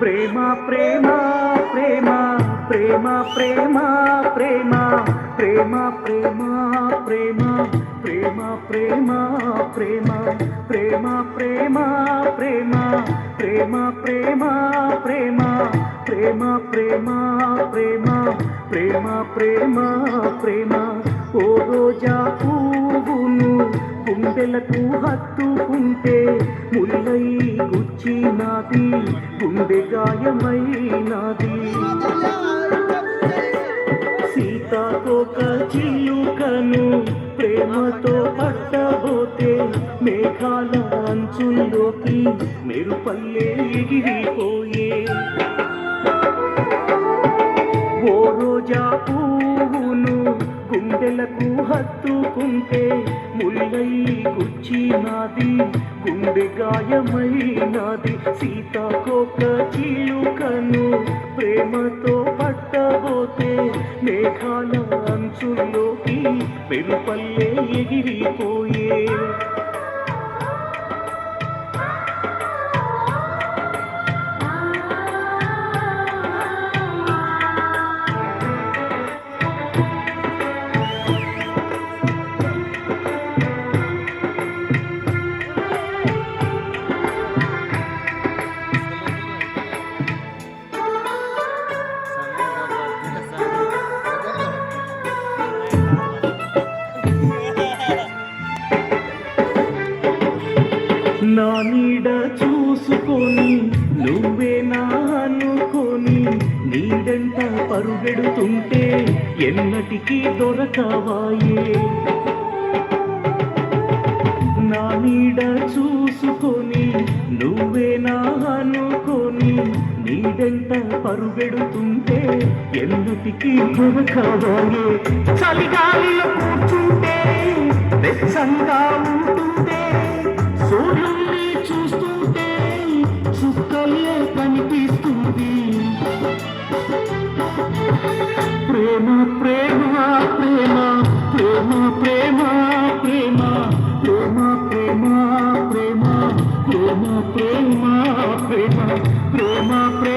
ప్రేమ ప్రేమ ప్రేమ ప్రేమ ప్రేమ ప్రేమ ప్రేమ ప్రేమ ప్రేమ ప్రేమ ప్రేమ ప్రేమ ప్రేమ ప్రేమ ప్రేమ ప్రేమ ప్రేమ ప్రేమ ప్రేమ ప్రేమ ప్రేమ ప్రేమ ప్రేమ ప్రేమ. ఓ రోజా పువ్వును గుండెలకు హత్తుకుంటే ముల్లై గుచ్చినాది గుండె గాయమైనాది. సీతాకోక చిలుకను ప్రేమతో పట్టబోతే మేఘాల అంచుల్లోకి మెరుపల్లే ఎగిరిపోయే కట్టుకుంటే హత్తుకుంటే ముల్లై గుచ్చినాది గుండె గాయమైనది సీతాకోక చిలుకను ప్రేమతో పట్టబోతే మేఘాల అంచుల్లోకి పెరుపల్లే ఎగిరిపోయే నీడంట పరుగెడుతుంటే ఎన్నటికీ దొరకవాయే. నా నీడ చూసుకొని నువ్వే నా అనుకొని నీడెంత పరుగెడుతుంటే ఎన్నటికీ దొరకవాయే. చలి प्रेमा प्रेमा प्रेमा प्रेमा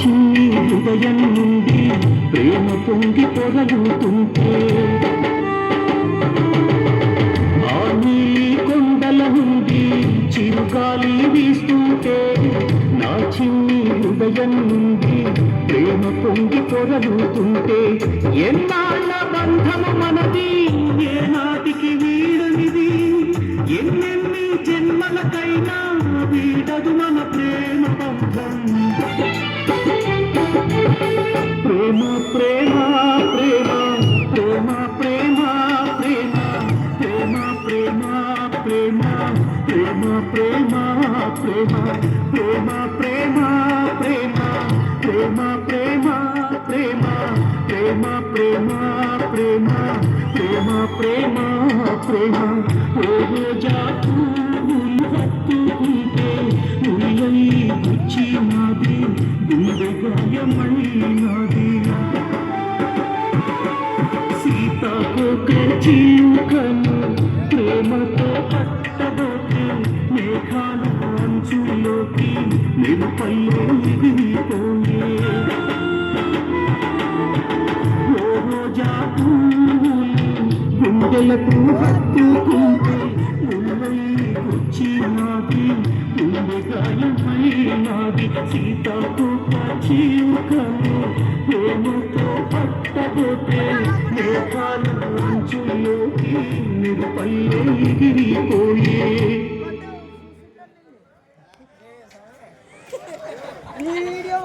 నా హృదయం నుండి ప్రేమ పొంగి పొరలుతుంటే ఆ కొండల నుండి చిరుగాలి వీస్తుంటే నా చిన్ని హృదయం నుండి ప్రేమ పొంగి పొరలుతుంటే ఎన్నాళ్ళ బంధము మనది ఏనాటికి వీడనిది ఎన్నెన్ని జన్మలకైనా వీడదు మన ప్రేమ ప్రేమ ప్రేమ ప్రేమ ప్రేమ ప్రేమ ప్రేమ ప్రేమ ప్రేమ ప్రేమ ప్రేమ ప్రేమ ప్రేమ ఓ గుండె పూలకు హత్తుకుంటే ముల్లై కుచ్చి నాది ముందుగాయమై నాది సీతకు పచ్చి కను ప్రేమతో పట్టబోతే నేపాలు అంచులోకి నిరుపల్లె ఎగిరిపోయే. వీడియో